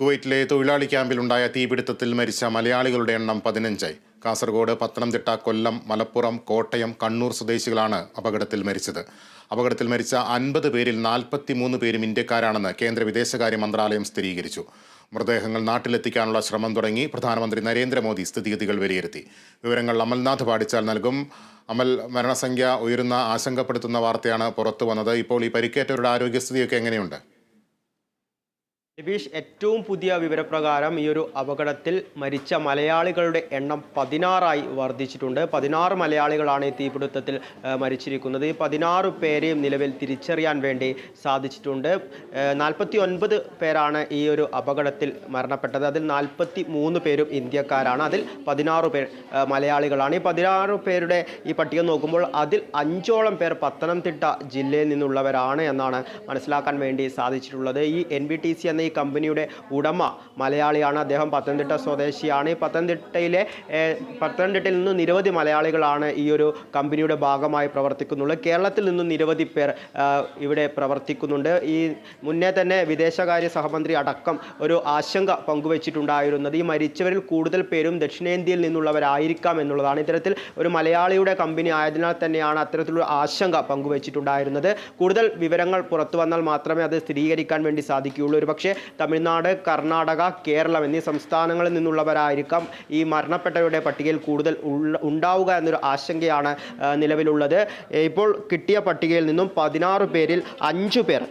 കുവൈറ്റിലെ തൊഴിലാളി ക്യാമ്പിലുണ്ടായ തീപിടുത്തത്തിൽ മരിച്ച മലയാളികളുടെ എണ്ണം പതിനഞ്ചായി. കാസർഗോഡ് പത്തനംതിട്ട കൊല്ലം മലപ്പുറം കോട്ടയം കണ്ണൂർ സ്വദേശികളാണ് അപകടത്തിൽ മരിച്ചത്. അപകടത്തിൽ മരിച്ച അൻപത് പേരിൽ നാൽപ്പത്തിമൂന്ന് പേരും ഇന്ത്യക്കാരാണെന്ന് കേന്ദ്ര വിദേശകാര്യ മന്ത്രാലയം സ്ഥിരീകരിച്ചു. മൃതദേഹങ്ങൾ നാട്ടിലെത്തിക്കാനുള്ള ശ്രമം തുടങ്ങി പ്രധാനമന്ത്രി നരേന്ദ്രമോദി സ്ഥിതിഗതികൾ വിലയിരുത്തി. വിവരങ്ങൾ അമൽനാഥ് പാടിച്ചാൽ നൽകും. അമൽ മരണസംഖ്യ ഉയരുന്ന ആശങ്കപ്പെടുത്തുന്ന വാർത്തയാണ് പുറത്തു വന്നത് ഇപ്പോൾ ഈ പരിക്കേറ്റവരുടെ ആരോഗ്യസ്ഥിതിയൊക്കെ എങ്ങനെയുണ്ട്? നിബീഷ് ഏറ്റവും പുതിയ വിവരപ്രകാരം ഈ ഒരു അപകടത്തിൽ മരിച്ച മലയാളികളുടെ എണ്ണം പതിനാറായി വർദ്ധിച്ചിട്ടുണ്ട്. പതിനാറ് മലയാളികളാണ് ഈ തീപിടുത്തത്തിൽ മരിച്ചിരിക്കുന്നത്. ഈ പതിനാറ് പേരെയും നിലവിൽ തിരിച്ചറിയാൻ വേണ്ടി സാധിച്ചിട്ടുണ്ട്. നാൽപ്പത്തി ഒൻപത് പേരാണ് ഈ ഒരു അപകടത്തിൽ മരണപ്പെട്ടത്. അതിൽ നാൽപ്പത്തി മൂന്ന് പേരും ഇന്ത്യക്കാരാണ്. അതിൽ പതിനാറ് പേർ മലയാളികളാണ്. ഈ പതിനാറ് പേരുടെ ഈ പട്ടിക നോക്കുമ്പോൾ അതിൽ അഞ്ചോളം പേർ പത്തനംതിട്ട ജില്ലയിൽ നിന്നുള്ളവരാണ് എന്നാണ് മനസ്സിലാക്കാൻ വേണ്ടി സാധിച്ചിട്ടുള്ളത്. ഈ എൻ ബി ടി സി എന്ന ഈ കമ്പനിയുടെ ഉടമ മലയാളിയാണ്. അദ്ദേഹം പത്തനംതിട്ട സ്വദേശിയാണ്. പത്തനംതിട്ടയിലെ പത്തനംതിട്ടയിൽ നിന്ന് നിരവധി മലയാളികളാണ് ഈ ഒരു കമ്പനിയുടെ ഭാഗമായി പ്രവർത്തിക്കുന്നുള്ളത്. കേരളത്തിൽ നിന്നും നിരവധി പേർ ഇവിടെ പ്രവർത്തിക്കുന്നുണ്ട്. ഈ മുന്നേ തന്നെ വിദേശകാര്യ സഹമന്ത്രി അടക്കം ഒരു ആശങ്ക പങ്കുവച്ചിട്ടുണ്ടായിരുന്നത്. ഈ മരിച്ചവരിൽ കൂടുതൽ പേരും ദക്ഷിണേന്ത്യയിൽ നിന്നുള്ളവരായിരിക്കാം എന്നുള്ളതാണ്. ഇത്തരത്തിൽ ഒരു മലയാളിയുടെ കമ്പനി ആയതിനാൽ തന്നെയാണ് അത്തരത്തിലുള്ള ആശങ്ക പങ്കുവച്ചിട്ടുണ്ടായിരുന്നത്. കൂടുതൽ വിവരങ്ങൾ പുറത്തു വന്നാൽ മാത്രമേ അത് സ്ഥിരീകരിക്കാൻ വേണ്ടി സാധിക്കുകയുള്ളൂ. ഒരു പക്ഷേ തമിഴ്നാട് കർണാടക കേരളം എന്നീ സംസ്ഥാനങ്ങളിൽ നിന്നുള്ളവരായിരിക്കാം ഈ മരണപ്പെട്ടവരുടെ പട്ടികയിൽ കൂടുതൽ ഉണ്ടാവുക എന്നൊരു ആശങ്കയാണ് നിലവിലുള്ളത്. ഇപ്പോൾ കിട്ടിയ പട്ടികയിൽ നിന്നും പതിനാറ് പേരിൽ അഞ്ചു പേർ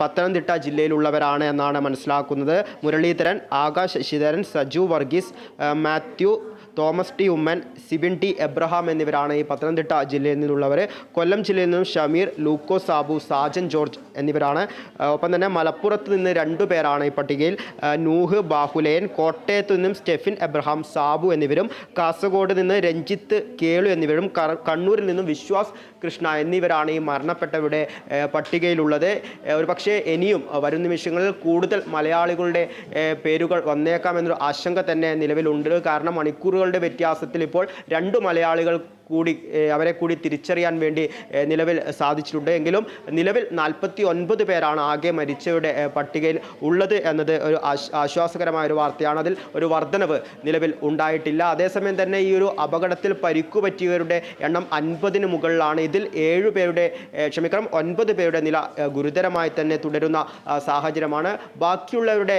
പത്തനംതിട്ട ജില്ലയിലുള്ളവരാണ് എന്നാണ് മനസ്സിലാക്കുന്നത്. മുരളീധരൻ ആകാശ് ശശിധരൻ സജു വർഗീസ് മാത്യു തോമസ് ടി ഉമ്മൻ സിബിൻ ടി എബ്രഹാം എന്നിവരാണ് ഈ പത്തനംതിട്ട ജില്ലയിൽ നിന്നുള്ളവർ. കൊല്ലം ജില്ലയിൽ നിന്നും ഷമീർ ലൂക്കോ സാബു സാജൻ ജോർജ് എന്നിവരാണ്. ഒപ്പം തന്നെ മലപ്പുറത്ത് നിന്ന് രണ്ടു പേരാണ് ഈ പട്ടികയിൽ. നൂഹ് ബാഹുലയൻ കോട്ടയത്ത് നിന്നും സ്റ്റെഫിൻ എബ്രഹാം സാബു എന്നിവരും കാസർഗോഡ് നിന്ന് രഞ്ജിത്ത് കേളു എന്നിവരും കണ്ണൂരിൽ നിന്നും വിശ്വാസ് കൃഷ്ണ എന്നിവരാണ് ഈ മരണപ്പെട്ടവരുടെ പട്ടികയിലുള്ളത്. ഒരു പക്ഷേ ഇനിയും വരും നിമിഷങ്ങളിൽ കൂടുതൽ മലയാളികളുടെ പേരുകൾ വന്നേക്കാം എന്നൊരു ആശങ്ക തന്നെ നിലവിലുണ്ട്. കാരണം മണിക്കൂറുകളുടെ വ്യത്യാസത്തിൽ ഇപ്പോൾ രണ്ട് മലയാളികൾ കൂടി അവരെ കൂടി തിരിച്ചറിയാൻ വേണ്ടി നിലവിൽ സാധിച്ചിട്ടുണ്ട്. എങ്കിലും നിലവിൽ നാൽപ്പത്തി ഒൻപത് പേരാണ് ആകെ മരിച്ചവരുടെ പട്ടികയിൽ ഉള്ളത് എന്നത് ഒരു ആശ്വാസകരമായ ഒരു വാർത്തയാണ്. അതിൽ ഒരു വർധനവ് നിലവിൽ ഉണ്ടായിട്ടില്ല. അതേസമയം തന്നെ ഈ ഒരു അപകടത്തിൽ പരിക്കു പറ്റിയവരുടെ എണ്ണം അൻപതിന് മുകളിലാണ്. ഇതിൽ ഏഴ് പേരുടെ ക്ഷമിക്കണം ഒൻപത് പേരുടെ നില ഗുരുതരമായി തന്നെ തുടരുന്ന സാഹചര്യമാണ്. ബാക്കിയുള്ളവരുടെ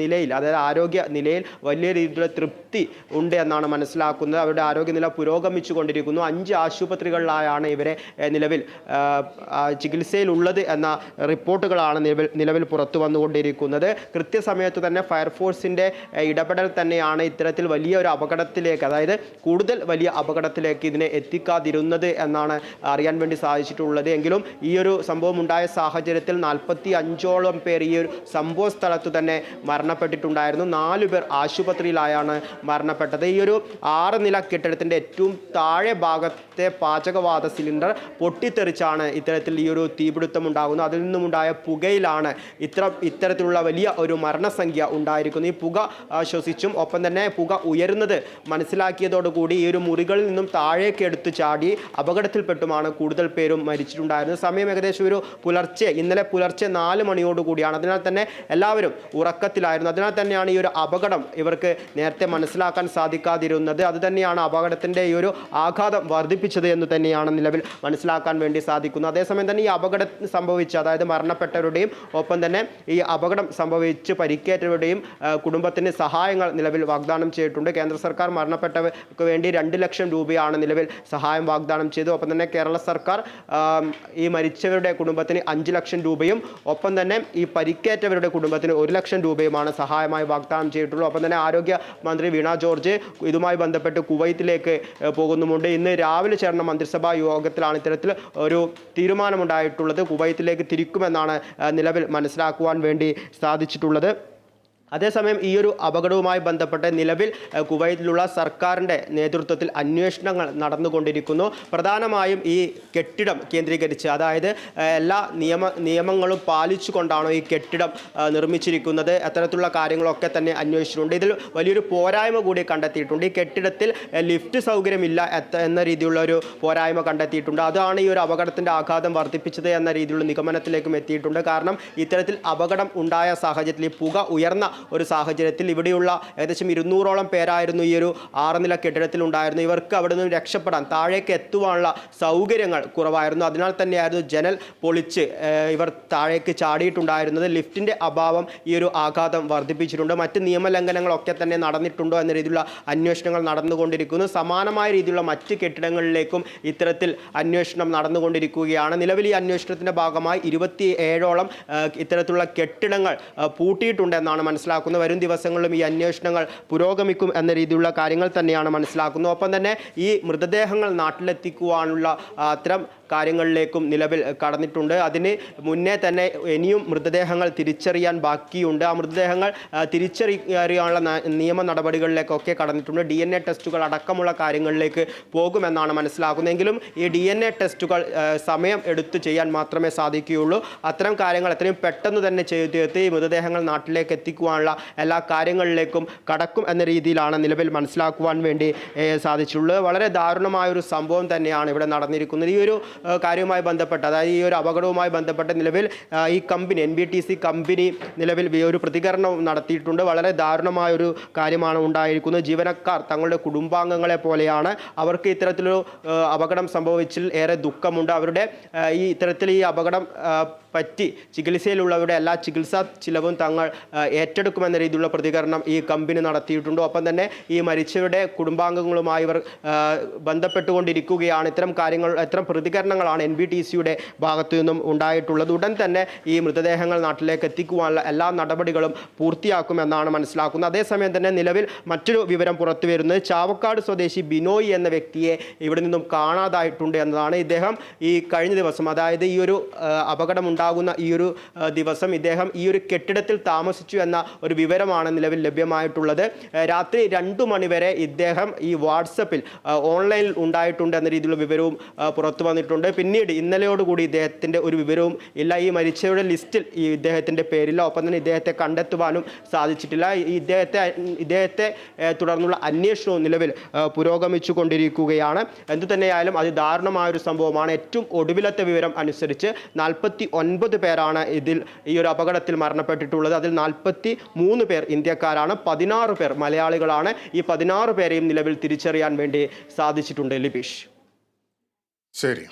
നിലയിൽ അതായത് ആരോഗ്യ നിലയിൽ വലിയ രീതിയിലുള്ള തൃപ്തി ഉണ്ട് എന്നാണ് മനസ്സിലാക്കുന്നത്. അവരുടെ ആരോഗ്യനില പുരോഗമിച്ചു അഞ്ച് ആശുപത്രികളിലായാണ് ഇവരെ നിലവിൽ ചികിത്സയിലുള്ളത് എന്ന റിപ്പോർട്ടുകളാണ് നിലവിൽ നിലവിൽ പുറത്തു വന്നുകൊണ്ടിരിക്കുന്നത്. കൃത്യസമയത്ത് തന്നെ ഫയർഫോഴ്സിന്റെ ഇടപെടൽ തന്നെയാണ് ഇത്തരത്തിൽ വലിയ ഒരു അപകടത്തിലേക്ക് അതായത് കൂടുതൽ വലിയ അപകടത്തിലേക്ക് ഇതിനെ എത്തിക്കാതിരുന്നത് എന്നാണ് അറിയാൻ വേണ്ടി സാധിച്ചിട്ടുള്ളത്. എങ്കിലും ഈ ഒരു സംഭവം ഉണ്ടായ സാഹചര്യത്തിൽ നാൽപ്പത്തി അഞ്ചോളം പേർ ഈ ഒരു സംഭവ സ്ഥലത്ത് തന്നെ മരണപ്പെട്ടിട്ടുണ്ടായിരുന്നു. നാലു പേർ ആശുപത്രിയിലായാണ് മരണപ്പെട്ടത്. ഈ ഒരു ആറ് നില കെട്ടിടത്തിന്റെ ഏറ്റവും താഴെ ഭാഗത്തെ പാചകവാത സിലിണ്ടർ പൊട്ടിത്തെറിച്ചാണ് ഇത്തരത്തിൽ ഈ ഒരു തീപിടുത്തം ഉണ്ടാകുന്നത്. അതിൽ നിന്നുമുണ്ടായ പുകയിലാണ് ഇത്ര ഇത്തരത്തിലുള്ള വലിയ ഒരു മരണസംഖ്യ ഉണ്ടായിരിക്കുന്നത്. ഈ പുക ശ്വസിച്ചും ഒപ്പം തന്നെ പുക ഉയരുന്നത് മനസ്സിലാക്കിയതോടുകൂടി ഈ ഒരു മുറികളിൽ നിന്നും താഴേക്ക് എടുത്തു ചാടി അപകടത്തിൽപ്പെട്ടുമാണ് കൂടുതൽ പേരും മരിച്ചിട്ടുണ്ടായിരുന്നത്. സമയം ഏകദേശം ഒരു പുലർച്ചെ ഇന്നലെ പുലർച്ചെ നാല് മണിയോടുകൂടിയാണ് അതിനാൽ തന്നെ എല്ലാവരും ഉറക്കത്തിലായിരുന്നു. അതിനാൽ തന്നെയാണ് ഈ ഒരു അപകടം ഇവർക്ക് നേരത്തെ മനസ്സിലാക്കാൻ സാധിക്കാതിരുന്നത്. അതുതന്നെയാണ് അപകടത്തിന്റെ ഈ ഒരു ആഘാതം വർദ്ധിപ്പിച്ചത് എന്ന് തന്നെയാണ് നിലവിൽ മനസ്സിലാക്കാൻ വേണ്ടി സാധിക്കുന്നത്. അതേസമയം തന്നെ ഈ അപകടം സംഭവിച്ച അതായത് മരണപ്പെട്ടവരുടെയും ഒപ്പം തന്നെ ഈ അപകടം സംഭവിച്ച് പരിക്കേറ്റവരുടെയും കുടുംബത്തിന് സഹായങ്ങൾ നിലവിൽ വാഗ്ദാനം ചെയ്തിട്ടുണ്ട്. കേന്ദ്ര സർക്കാർ മരണപ്പെട്ടവർക്ക് വേണ്ടി രണ്ട് ലക്ഷം രൂപയാണ് നിലവിൽ സഹായം വാഗ്ദാനം ചെയ്തു ഒപ്പം തന്നെ കേരള സർക്കാർ ഈ മരിച്ചവരുടെ കുടുംബത്തിന് അഞ്ച് ലക്ഷം രൂപയും ഒപ്പം തന്നെ ഈ പരിക്കേറ്റവരുടെ കുടുംബത്തിന് ഒരു ലക്ഷം രൂപയുമാണ് സഹായമായി വാഗ്ദാനം ചെയ്തിട്ടുള്ളത്. ഒപ്പം തന്നെ ആരോഗ്യ മന്ത്രി വീണ ജോർജ് ഇതുമായി ബന്ധപ്പെട്ട് കുവൈത്തിലേക്ക് പോകുന്നുമുണ്ട്. ഇന്ന് രാവിലെ ചേർന്ന മന്ത്രിസഭാ യോഗത്തിലാണ് ഇത്തരത്തിൽ ഒരു തീരുമാനമുണ്ടായിട്ടുള്ളത്. കുവൈത്തിലേക്ക് തിരിക്കുമെന്നാണ് നിലവിൽ മനസ്സിലാക്കുവാൻ വേണ്ടി സാധിച്ചിട്ടുള്ളത്. അതേസമയം ഈ ഒരു അപകടവുമായി ബന്ധപ്പെട്ട് നിലവിൽ കുവൈത്തിലുള്ള സർക്കാരിന്റെ നേതൃത്വത്തിൽ അന്വേഷണങ്ങൾ നടന്നുകൊണ്ടിരിക്കുന്നു. പ്രധാനമായും ഈ കെട്ടിടം കേന്ദ്രീകരിച്ച് അതായത് എല്ലാ നിയമ നിയമങ്ങളും പാലിച്ചുകൊണ്ടാണോ ഈ കെട്ടിടം നിർമ്മിച്ചിരിക്കുന്നത്. അത്തരത്തിലുള്ള കാര്യങ്ങളൊക്കെ തന്നെ അന്വേഷിച്ചിട്ടുണ്ട്. ഇതിൽ വലിയൊരു പോരായ്മ കൂടി കണ്ടെത്തിയിട്ടുണ്ട്. ഈ കെട്ടിടത്തിൽ ലിഫ്റ്റ് സൗകര്യമില്ല എന്ന രീതിയിലുള്ള ഒരു പോരായ്മ കണ്ടെത്തിയിട്ടുണ്ട്. അതാണ് ഈ ഒരു അപകടത്തിന്റെ ആഘാതം വർദ്ധിപ്പിച്ചത് എന്ന രീതിയിലുള്ള നിഗമനത്തിലേക്കും എത്തിയിട്ടുണ്ട്. കാരണം ഇത്തരത്തിൽ അപകടം ഉണ്ടായ സാഹചര്യത്തിൽ പുക ഉയർന്ന ഒരു സാഹചര്യത്തിൽ ഇവിടെയുള്ള ഏകദേശം ഇരുന്നൂറോളം പേരായിരുന്നു ഈ ഒരു ആറ് നില കെട്ടിടത്തിൽ ഉണ്ടായിരുന്നു ഇവർക്ക് അവിടെ നിന്ന് രക്ഷപ്പെടാൻ താഴേക്ക് എത്തുവാനുള്ള സൗകര്യങ്ങൾ കുറവായിരുന്നു. അതിനാൽ തന്നെയായിരുന്നു ജനൽ പൊളിച്ച് ഇവർ താഴേക്ക് ചാടിയിട്ടുണ്ടായിരുന്നത്. ലിഫ്റ്റിന്റെ അഭാവം ഈ ഒരു ആഘാതം വർദ്ധിപ്പിച്ചിട്ടുണ്ട്. മറ്റ് നിയമലംഘനങ്ങളൊക്കെ തന്നെ നടന്നിട്ടുണ്ടോ എന്ന രീതിയിലുള്ള അന്വേഷണങ്ങൾ നടന്നുകൊണ്ടിരിക്കുന്നു. സമാനമായ രീതിയിലുള്ള മറ്റ് കെട്ടിടങ്ങളിലേക്കും ഇത്തരത്തിൽ അന്വേഷണം നടന്നുകൊണ്ടിരിക്കുകയാണ്. നിലവിൽ ഈ അന്വേഷണത്തിന്റെ ഭാഗമായി ഇരുപത്തി ഏഴോളം ഇത്തരത്തിലുള്ള കെട്ടിടങ്ങൾ പൂട്ടിയിട്ടുണ്ടെന്നാണ് മനസ്സിലാക്കുന്നത് വരും ദിവസങ്ങളിലും ഈ അന്വേഷണങ്ങൾ പുരോഗമിക്കും എന്ന രീതിയിലുള്ള കാര്യങ്ങൾ തന്നെയാണ് മനസ്സിലാക്കുന്നത്. ഒപ്പം തന്നെ ഈ മൃതദേഹങ്ങൾ നാട്ടിലെത്തിക്കുവാനുള്ള അത്തരം കാര്യങ്ങളിലേക്കും നിലവിൽ കടന്നിട്ടുണ്ട്. അതിന് മുന്നേ തന്നെ ഇനിയും മൃതദേഹങ്ങൾ തിരിച്ചറിയാൻ ബാക്കിയുണ്ട്. ആ മൃതദേഹങ്ങൾ തിരിച്ചറിയാനുള്ള നിയമ നടപടികളിലേക്കൊക്കെ കടന്നിട്ടുണ്ട്. ഡി എൻ എ ടെസ്റ്റുകൾ അടക്കമുള്ള കാര്യങ്ങളിലേക്ക് പോകുമെന്നാണ് മനസ്സിലാക്കുന്നതെങ്കിലും ഈ ഡി എൻ എ ടെസ്റ്റുകൾ സമയം എടുത്ത് ചെയ്യാൻ മാത്രമേ സാധിക്കുകയുള്ളൂ. അത്തരം കാര്യങ്ങൾ എത്രയും പെട്ടെന്ന് തന്നെ ചെയ്തു തീർത്ത് ഈ മൃതദേഹങ്ങൾ നാട്ടിലേക്ക് എത്തിക്കുവാനുള്ള എല്ലാ കാര്യങ്ങളിലേക്കും കടക്കും എന്ന രീതിയിലാണ് നിലവിൽ മനസ്സിലാക്കുവാൻ വേണ്ടി സാധിച്ചുള്ളൂ വളരെ ദാരുണമായൊരു സംഭവം തന്നെയാണ് ഇവിടെ നടന്നിരിക്കുന്നത്. ഈ ഒരു കാര്യവുമായി ബന്ധപ്പെട്ട് അതായത് ഈ ഒരു അപകടവുമായി ബന്ധപ്പെട്ട് നിലവിൽ ഈ കമ്പനി എൻ കമ്പനി നിലവിൽ ഒരു പ്രതികരണം നടത്തിയിട്ടുണ്ട്. വളരെ ദാരുണമായ ഒരു കാര്യമാണ് ഉണ്ടായിരിക്കുന്നത്. ജീവനക്കാർ തങ്ങളുടെ കുടുംബാംഗങ്ങളെ പോലെയാണ്. അവർക്ക് ഇത്തരത്തിലൊരു അപകടം സംഭവിച്ചിൽ ഏറെ ദുഃഖമുണ്ട്. അവരുടെ ഈ ഇത്തരത്തിൽ ഈ അപകടം പറ്റി ചികിത്സയിലുള്ളവരുടെ എല്ലാ ചികിത്സാ ചിലവും തങ്ങൾ ഏറ്റെടുക്കുമെന്ന രീതിയിലുള്ള പ്രതികരണം ഈ കമ്പനി നടത്തിയിട്ടുണ്ട്? ഒപ്പം തന്നെ ഈ മരിച്ചവരുടെ കുടുംബാംഗങ്ങളുമായി ഇവർ ബന്ധപ്പെട്ടുകൊണ്ടിരിക്കുകയാണ്. ഇത്തരം കാര്യങ്ങൾ ഇത്തരം പ്രതികരണങ്ങളാണ് എൻ ബി ടി സിയുടെ ഭാഗത്തു നിന്നും ഉണ്ടായിട്ടുള്ളത്. ഉടൻ തന്നെ ഈ മൃതദേഹങ്ങൾ നാട്ടിലേക്ക് എത്തിക്കുവാനുള്ള എല്ലാ നടപടികളും പൂർത്തിയാക്കുമെന്നാണ് മനസ്സിലാക്കുന്നത്. അതേസമയം തന്നെ നിലവിൽ മറ്റൊരു വിവരം പുറത്തു വരുന്നത് ചാവക്കാട് സ്വദേശി ബിനോയ് എന്ന വ്യക്തിയെ ഇവിടെ നിന്നും കാണാതായിട്ടുണ്ട് എന്നതാണ്. ഇദ്ദേഹം ഈ കഴിഞ്ഞ ദിവസം അതായത് ഈ ഒരു ആ, അപകടമുണ്ടാകുന്ന ഈ ഒരു ദിവസം ഇദ്ദേഹം ഈ ഒരു കെട്ടിടത്തിൽ താമസിച്ചു എന്ന ഒരു വിവരമാണ് നിലവിൽ ലഭ്യമായിട്ടുള്ളത്. രാത്രി രണ്ടു മണിവരെ ഇദ്ദേഹം ഈ വാട്സപ്പിൽ ഓൺലൈനിൽ ഉണ്ടായിട്ടുണ്ട് എന്ന രീതിയിലുള്ള വിവരവും പുറത്തു വന്നിട്ടുണ്ട്. പിന്നീട് ഇന്നലെയോടുകൂടി ഇദ്ദേഹത്തിന്റെ ഒരു വിവരവും ഇല്ല. ഈ മരിച്ചവരുടെ ലിസ്റ്റിൽ ഈ ഇദ്ദേഹത്തിന്റെ പേരില്ല. ഒപ്പം തന്നെ ഇദ്ദേഹത്തെ കണ്ടെത്തുവാനും സാധിച്ചിട്ടില്ല. ഇദ്ദേഹത്തെ ഇദ്ദേഹത്തെ തുടർന്നുള്ള അന്വേഷണവും നിലവിൽ പുരോഗമിച്ചു കൊണ്ടിരിക്കുകയാണ് എന്തു തന്നെയായാലും അത് ദാരുണമായ ഒരു സംഭവമാണ്. ഏറ്റവും ഒടുവിലത്തെ വിവരം അനുസരിച്ച് നാൽപ്പത്തി ഒൻപത് പേരാണ് ഇതിൽ ഈ ഒരു അപകടത്തിൽ മരണപ്പെട്ടിട്ടുള്ളത്. അതിൽ നാൽപ്പത്തി മൂന്ന് പേർ ഇന്ത്യക്കാരാണ് പതിനാറ് പേർ മലയാളികളാണ്. ഈ പതിനാറ് പേരെയും നിലവിൽ തിരിച്ചറിയാൻ വേണ്ടി സാധിച്ചിട്ടുണ്ട് ലിബീഷ്. ശരി.